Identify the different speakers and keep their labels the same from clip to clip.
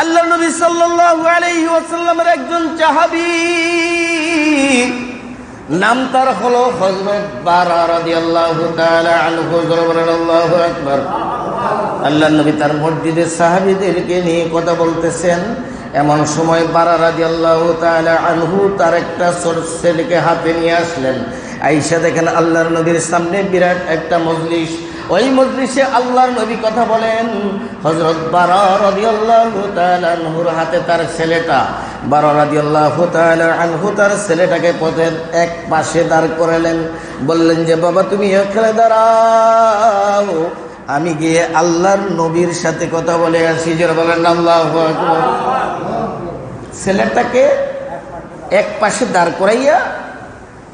Speaker 1: আল্লাহ নবী সাল্লাল্লাহু একজন চাহাবী নাম তার হলো হযরত বারা আনহু আল্লাহ নবী তার মসজিদের সাহাবীদেরকে নিয়ে কথা বলতেছেন। এমন সময় বারা রাদিয়াল্লাহু তাআলা আনহু তার একটা ছোট ছেলেকে হাতে নিয়ে আসলেন। আইসা দেখেন আল্লাহর নবীর সামনে বিরাট একটা মজলিস। ওই মজলিসে আল্লাহর নবী কথা বলেন হজরত বারা রাদিয়াল্লাহু তাআলা আনহুর হাতে তার ছেলেটা, বারা তাআলা আনহু তার ছেলেটাকে পথের এক পাশে দাঁড় করালেন। বললেন যে, বাবা, তুমি এখানে দাঁড়াও। আমি গিয়ে আল্লাহর নবীর সাথে কথা বলে আসি। যে বলেন, আল্লাহু ছেলেটাকে এক পাশে দাঁড় করাইয়া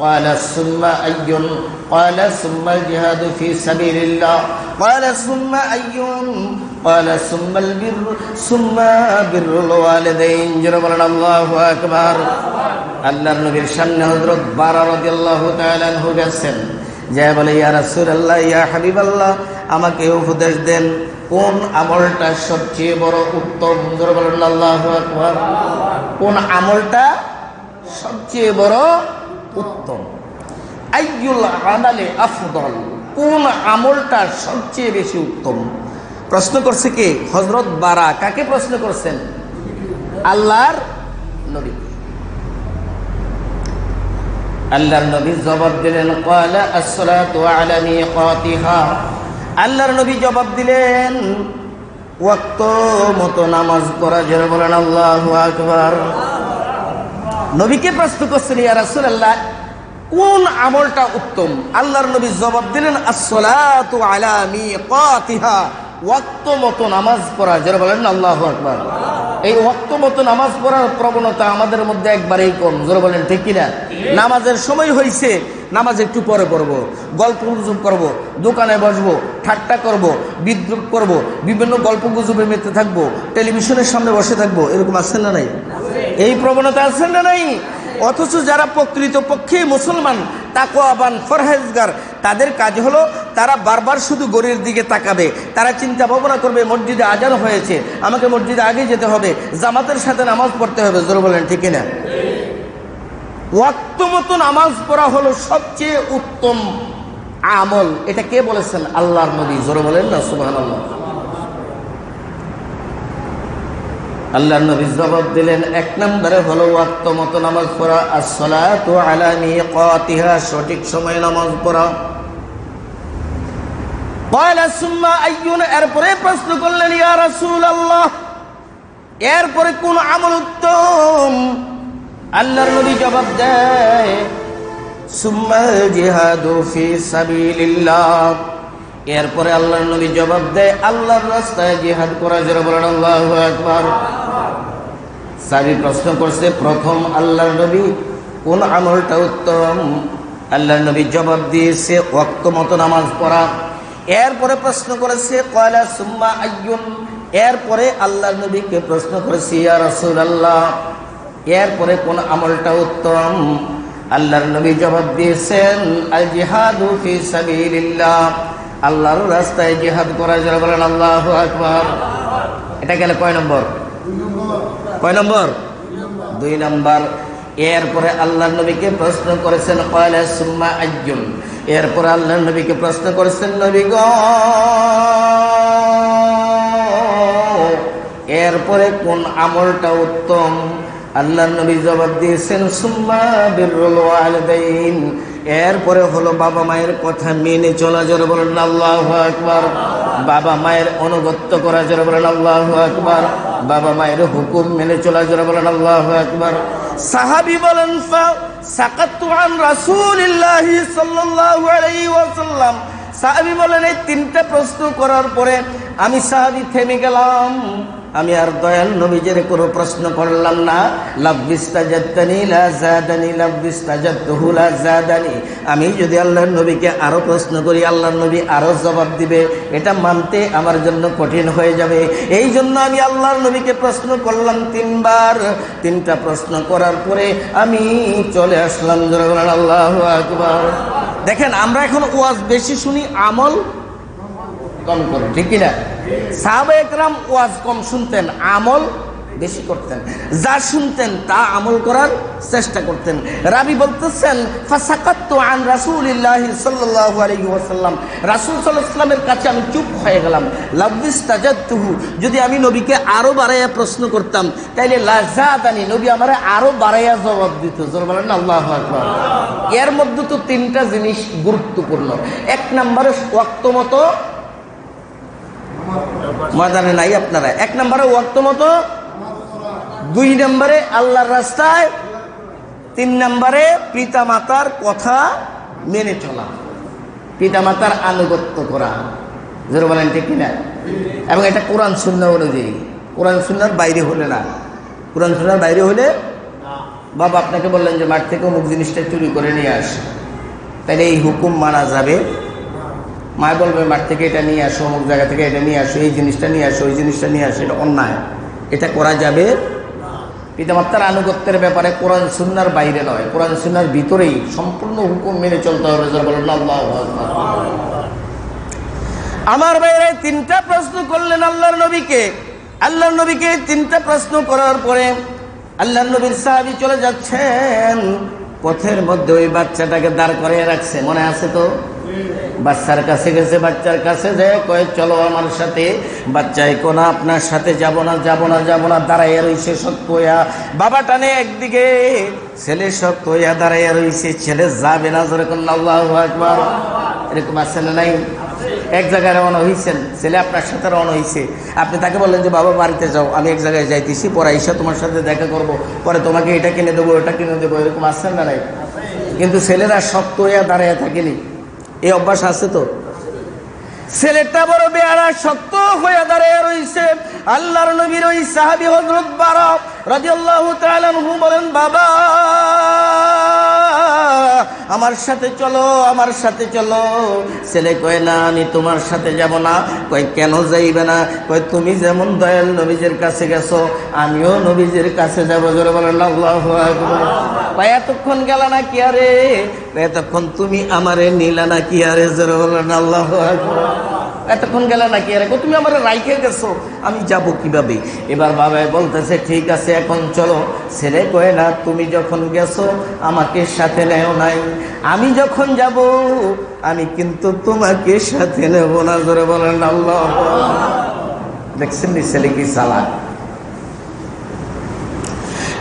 Speaker 1: قال ثم أي قال ثم الجهاد في سبيل الله قال ثم أي قال ثم البر ثم بر الوالدين جربنا الله أكبر আল্লাহর নবীর সামনে হযরত বারা রাদিয়াল্লাহু তাআলা আনহু গেছেন যা বলে ইয়া রাসূলুল্লাহ ইয়া হাবিবাল্লাহ আমাকে উপদেশ দেন কোন আমলটা সবচেয়ে বড় উত্তম জোরে বলেন আল্লাহু আকবার কোন আমলটা সবচেয়ে বড় উত্তম। আইয়ুল আফদল। কোন আমলটা সবচেয়ে বেশি উত্তম? প্রশ্ন করছে কে? হজরত বারা। কাকে প্রশ্ন করছেন? আল্লাহর নবী। আল্লাহর নবী জবাব দিলেন আল্লাহর নবী জবাব দিলেন, ওয়াক্ত মতো নামাজ পড়া। যারা বলেন, আল্লাহু আকবার। নবীকে প্রশ্ন করছেন, ইয়া রাসূলুল্লাহ কোন আমলটা উত্তম? আল্লাহর নবী জবাব দিলেন, আসসালাতু আলা মিকাতিহা। ওয়াক্ত মতো নামাজ পড়া। যারা বলেন আল্লাহু আকবার। এই ওয়াক্ত মতো নামাজ পড়ার প্রবণতা আমাদের মধ্যে একবারেই কম। জোরে বলেন, ঠিক কিনা? নামাজের সময় হয়েছে নামাজ একটু পরে পড়ব, গল্প গুজব করব, দোকানে বসবো, ঠাট্টা করব, বিদ্রুপ করব, বিভিন্ন গল্প গুজবে মেতে থাকব, টেলিভিশনের সামনে বসে থাকব, এরকম আছে না নাই? এই প্রবণতা আছে না নাই? অথচ যারা প্রকৃত পক্ষে মুসলমান তাকোয়াবান ফরহেজগার, তাদের কাজ হলো তারা বারবার শুধু গড়ির দিকে তাকাবে। তারা চিন্তা ভাবনা করবে, মসজিদে আজান হয়েছে, আমাকে মসজিদে আগে যেতে হবে, জামাতের সাথে নামাজ পড়তে হবে, জোর বলেন ঠিক না ওয়াক্ত মতো নামাজ পড়া হলো সবচেয়ে উত্তম আমল। এটা কে বলেছেন? আল্লাহর নবী, জোরে বলেন না সুবহান আল্লাহ আল্লাহর নবী জবাব দিলেন, এক নম্বরে হলো ওয়াক্ত নামাজ পড়া মিকাতিহা, সঠিক সময়ে নামাজ পড়া। এরপরে প্রশ্ন করলেন এরপরে কোন আমল উত্তম? আল্লাহর নবী জবাব দেয়, সুম্মা জিহাদু সাবিলিল্লাহ। এরপরে আল্লাহর নবী জবাব দেয়, আল্লাহর রাস্তায় জিহাদ করা যারা আল্লাহু আকবার। সাবি প্রশ্ন করছে, প্রথম আল্লাহর নবী কোন আমলটা উত্তম? আল্লাহর নবী জবাব দিয়েছে, ওয়াক্ত মতো নামাজ পড়া। এরপরে প্রশ্ন করেছে কয়লা সুম্মা আইয়ুন। এরপরে আল্লাহর নবীকে প্রশ্ন করেছে, ইয়া রাসূলুল্লাহ। এরপরে কোন আমলটা উত্তম? আল্লাহর নবী জবাব দিয়েছেন আল জিহাদু ফি সাবিলিল্লাহ। আল্লাহর রাস্তায় জিহাদ করা যারা বলেন, আল্লাহু আকবার। এটা গেলে কয় নম্বর? কয় নম্বর? দুই নম্বর। এরপরে আল্লাহর নবীকে প্রশ্ন করেছেন, কয়লা সুম্মা আজ্জুন এরপরে আল্লাহর নবীকে প্রশ্ন করেছেন, নবী গ। এরপরে কোন আমলটা উত্তম? আল্লাহর নবী জবাব দিয়েছেন, সুম্মা বিরুল ওয়ালিদাইন। এরপরে হলো বাবা মায়ের কথা মেনে চলা, জোরে বলেন, আল্লাহ আকবার। বাবা মায়ের অনুগত্য করা, জোরে বলেন, আল্লাহ আকবার। বাবা মায়ের হুকুম মেনে চলা যারা বলেন, আল্লাহ একবার সাহাবি বলেন সাহাবি বলেন, এই তিনটা প্রশ্ন করার পরে আমি সাহাবি থেমে গেলাম। আমি আর দয়াল নবীজের কোনো প্রশ্ন করলাম না। লাভবিস্তা জাদানি লাজাদানি লাভবিস্তা জাদহু লাজাদানি আমি যদি আল্লাহর নবীকে আরও প্রশ্ন করি, আল্লাহর নবী আরও জবাব দিবে। এটা মানতে আমার জন্য কঠিন হয়ে যাবে। এই জন্য আমি আল্লাহর নবীকে প্রশ্ন করলাম তিনবার। তিনটা প্রশ্ন করার পরে আমি চলে আসলাম আল্লাহ আকবার। দেখেন, আমরা এখন ওয়াজ বেশি শুনি আমল কম করে ঠিক কিনা? সাহাবা ওয়াজ কম শুনতেন, আমল বেশি করতেন। যা শুনতেন তা আমল করার চেষ্টা করতেন। রাবি বলতেছেন আন রাসূলিল্লাহি কাছে আমি চুপ হয়ে গেলাম। লাভবিস তাজাত্তুহু যদি আমি নবীকে আরও বাড়াইয়া প্রশ্ন করতাম, তাইলে লাজাদানি নবী আমারে আরও বাড়াইয়া জবাব দিত। জোর বলেন এর মধ্যে তো তিনটা জিনিস গুরুত্বপূর্ণ। এক নম্বরে ওয়াক্ত মতো ময়দানে নাই আপনারা। এক নম্বরে ওয়াক্ত মতো, দুই নম্বরে আল্লাহর রাস্তায়, তিন নম্বরে পিতা মাতার কথা মেনে চলা। পিতা মাতার আনুগত্য করা। জোর বলেন, ঠিক কিনা? এবং এটা কোরআন শূন্য অনুযায়ী। কোরআন শূন্যর বাইরে হলে না। কোরআন শূন্যর বাইরে হলে বাবা আপনাকে বললেন যে মাঠ থেকে অমুক জিনিসটা চুরি করে নিয়ে আস। তাহলে এই হুকুম মানা যাবে। মায় বলবে, মাঠ থেকে এটা নিয়ে আসো, অমুক জায়গা থেকে এটা নিয়ে আসো, এই জিনিসটা নিয়ে আসো, ওই জিনিসটা নিয়ে আসো। এটা অন্যায়। এটা করা যাবে পিতামাতার আনুগত্যের ব্যাপারে কোরআন সুন্নার বাইরে নয়। কোরআন সুন্নার ভিতরেই সম্পূর্ণ হুকুম মেনে চলতে হবে। আল্লাহু। আমার বাইরে তিনটা প্রশ্ন করলেন আল্লাহর নবীকে। আল্লাহর নবীকে তিনটা প্রশ্ন করার পরে আল্লাহর নবীর সাহাবি চলে যাচ্ছেন। পথের মধ্যে ওই বাচ্চাটাকে দাঁড় করিয়ে রাখছে। মনে আছে তো? বাচ্চার কাছে গেছে, বাচ্চার কাছে যে কয়ে, চলো আমার সাথে বাচ্চাই কোনা আপনার সাথে যাব না যাব না যাব না, দাঁড়াইয়া রইছে শক্ত হইয়া বাবা টানে একদিকে, ছেলে শক্ত হইয়া দাঁড়াইয়া রইছে, ছেলে যাবে না যেরকম আল্লাহ একবার এরকম আছে না নাই? এক জায়গায় রওনা হয়েছেন ছেলে আপনার সাথে রওনা হয়েছে আপনি তাকে বললেন যে, বাবা, বাড়িতে যাও, আমি এক জায়গায় যাইতেছি, পরে এসে তোমার সাথে দেখা করব, পরে তোমাকে এটা কিনে দেবো, ওটা কিনে দেবো, এরকম আসছেন না নাই? কিন্তু ছেলেরা শক্ত হইয়া দাঁড়াইয়া থাকেনি। এই অভ্যাস আছে তো? ছেলেটা বড় বেয়ারা, শক্ত হয়ে দাঁড়িয়ে রয়েছে আল্লাহর নবীর ওই সাহাবি হজরত বারক রাজি আল্লাহ বলেন, বাবা! আমার সাথে চলো, আমার সাথে চলো। ছেলে কয়, না, আমি তোমার সাথে যাব না। কয়, কেন যাইবে না? কয়, তুমি যেমন দয়াল নবীজের কাছে গেছো, আমিও নবীজের কাছে যাব। জোরে বলেন আকবার। এতক্ষণ গেল না কি আরে? এতক্ষণ তুমি আমারে নিলা না কি আরে? জোরে বলেন, আল্লাহ এতক্ষণ গেলে নাকি? আরে কো, তুমি আমার রাইখে গেছো। আমি যাব কীভাবে? এবার বাবাই বলতেছে ঠিক আছে এখন চলো। ছেলে কয়ে না তুমি যখন গেছো আমাকে সাথে নেও নাই। আমি যখন যাব আমি কিন্তু তোমাকে সাথে নেব না। জোরে বলেন আল্লাহ। দেখছেন নি ছেলে কি চালাক?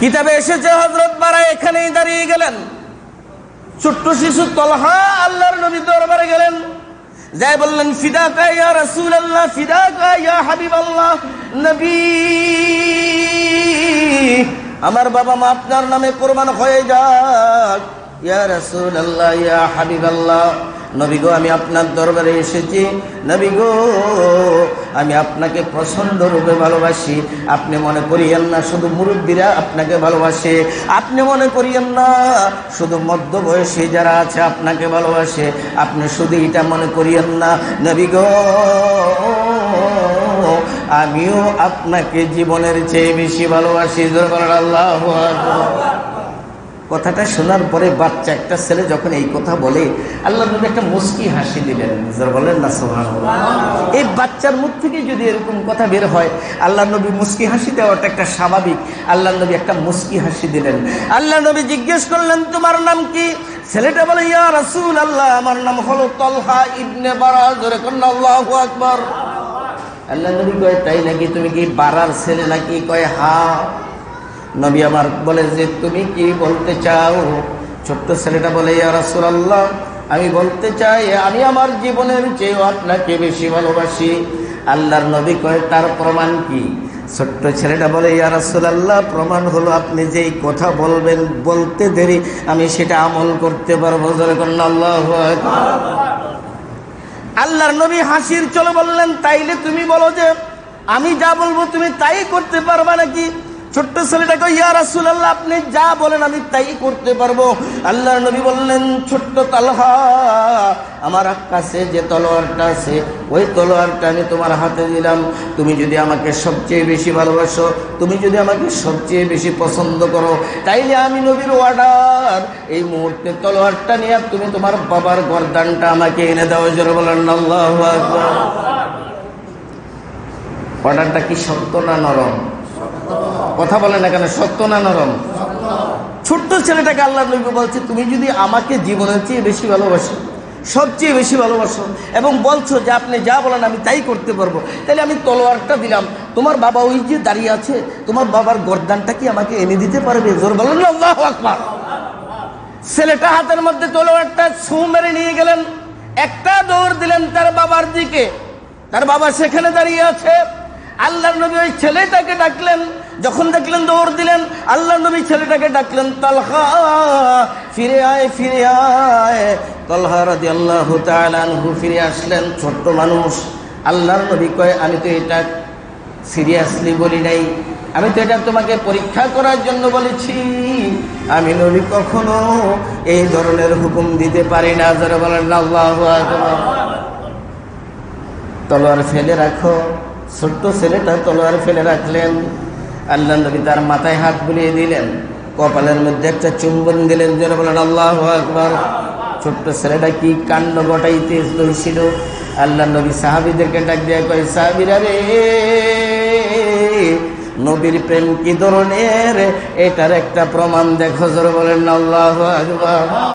Speaker 1: কিতাবে এসেছে হজরত বারা এখানেই দাঁড়িয়ে গেলেন। ছোট্ট শিশু তলহা আল্লাহর নবী দরবারে গেলেন। যাই বললেন, ফিদা কাইয়া রসুল আল্লাহ ফিদা কাইয়া হাবিব আল্লাহ নবী, আমার বাবা মা আপনার নামে কোরবান হয়ে যাক। আল্লাহ ইয়া হাবিব আল্লাহ আমি আপনার দরবারে এসেছি। নবী গো, আমি আপনাকে প্রচণ্ড রূপে ভালোবাসি। আপনি মনে করিয়েন না, শুধু মুরব্বীরা আপনাকে ভালোবাসে। আপনি মনে করিয়েন না, শুধু মধ্যবয়সী যারা আছে আপনাকে ভালোবাসে। আপনি শুধু এটা মনে করিয়েন না, নবী গো, আমিও আপনাকে জীবনের চেয়ে বেশি ভালোবাসি। বলেন আল্লাহু। কথাটা শোনার পরে বাচ্চা, একটা ছেলে যখন এই কথা বলে আল্লাহ নবী একটা মুস্কি হাসি দিলেন। বলেন না সোহান এই বাচ্চার মুখ থেকে যদি এরকম কথা বের হয় আল্লাহ নবী মুস্কি হাসি দেওয়াটা একটা স্বাভাবিক। আল্লাহ নবী একটা মুস্কি হাসি দিলেন। আল্লাহ নবী জিজ্ঞেস করলেন, তোমার নাম কি? ছেলেটা বলে, ইয়া রাসূল আল্লাহ আমার নাম হলো তলহা ইবনে বারা জোরে আল্লাহু আকবার। আল্লাহ নবী কয়, তাই নাকি তুমি কি বারার ছেলে নাকি? কয়, হা। নবী আমার বলে যে, তুমি কি বলতে চাও? ছোট্ট ছেলেটা বলে, ইয়া রাসূলুল্লাহ, আমি বলতে চাই, আমি আমার জীবনের চেয়েও আপনাকে বেশি ভালোবাসি। আল্লাহর নবী কয়, তার প্রমাণ কি? ছোট্ট ছেলেটা বলে, ইয়া রাসূলুল্লাহ, প্রমাণ হলো আপনি যেই কথা বলবেন, বলতে দেরি, আমি সেটা আমল করতে পারব। আল্লাহু আল্লাহর নবী হাসির চলে বললেন, তাইলে তুমি বলো যে, আমি যা বলব তুমি তাই করতে পারবা নাকি? ছোট্ট ছেলেটাকে, ইয়া রাসূলুল্লাহ, আপনি যা বলেন আমি তাই করতে পারব। আল্লাহর নবী বললেন, ছোট্ট তালহা, আমার কাছে যে তলোয়ারটা আছে, ওই তলোয়ারটা আমি তোমার হাতে দিলাম। তুমি যদি আমাকে সবচেয়ে বেশি ভালোবাসো, তুমি যদি আমাকে সবচেয়ে বেশি পছন্দ করো, তাইলে আমি নবীর অর্ডার এই মুহূর্তে তলোয়ারটা নিয়ে তুমি তোমার বাবার গরদানটা আমাকে এনে দাও, জোরে বলেন, আল্লাহু অর্ডারটা কি সত্য না নরম? কথা বলেন এখানে সত্য না নরম? ছোট্ট ছেলেটাকে আল্লাহ নবী বলছে, তুমি যদি আমাকে জীবনের চেয়ে বেশি ভালোবাসো, সবচেয়ে বেশি ভালোবাসো এবং বলছো যে আপনি যা বলেন আমি তাই করতে পারব, তাহলে আমি তলোয়ারটা দিলাম। তোমার বাবা ওই যে দাঁড়িয়ে আছে, তোমার বাবার গরদানটা কি আমাকে এনে দিতে পারবে? জোর বলেন না ছেলেটা হাতের মধ্যে তলোয়ারটা ছু মেরে নিয়ে গেলেন, একটা দৌড় দিলেন তার বাবার দিকে। তার বাবা সেখানে দাঁড়িয়ে আছে। আল্লাহ নবী ওই ছেলেটাকে ডাকলেন, যখন দেখলেন দৌড় দিলেন আল্লাহ নবী ছেলেটাকে ডাকলেন, তলহা, ফিরে আয় ফিরে আয়। তলহা রাজি আল্লাহ তালু ফিরে আসলেন, ছোট্ট মানুষ। আল্লাহর নবী কয়, আমি তো এটা সিরিয়াসলি বলি নাই। আমি তো এটা তোমাকে পরীক্ষা করার জন্য বলেছি। আমি নবী কখনো এই ধরনের হুকুম দিতে পারি না। যারা বলেন, আল্লাহু। তলোয়ার ফেলে রাখো। ছোট্ট ছেলেটা তলোয়ার ফেলে রাখলেন। আল্লাহ নবী তার মাথায় হাত বুলিয়ে দিলেন। কপালের মধ্যে একটা চুম্বন দিলেন। যারা বলেন, আল্লাহ আকবার। ছোট্ট ছেলেটা কি কাণ্ড গটাইতে ছিল আল্লাহ নবী সাহাবিদেরকে ডাক দেয়া কয়, সাহাবিরা রে, নবীর প্রেম কি ধরনের? এটার একটা প্রমাণ দেখো, জোর বলেন, আল্লাহ আকবার।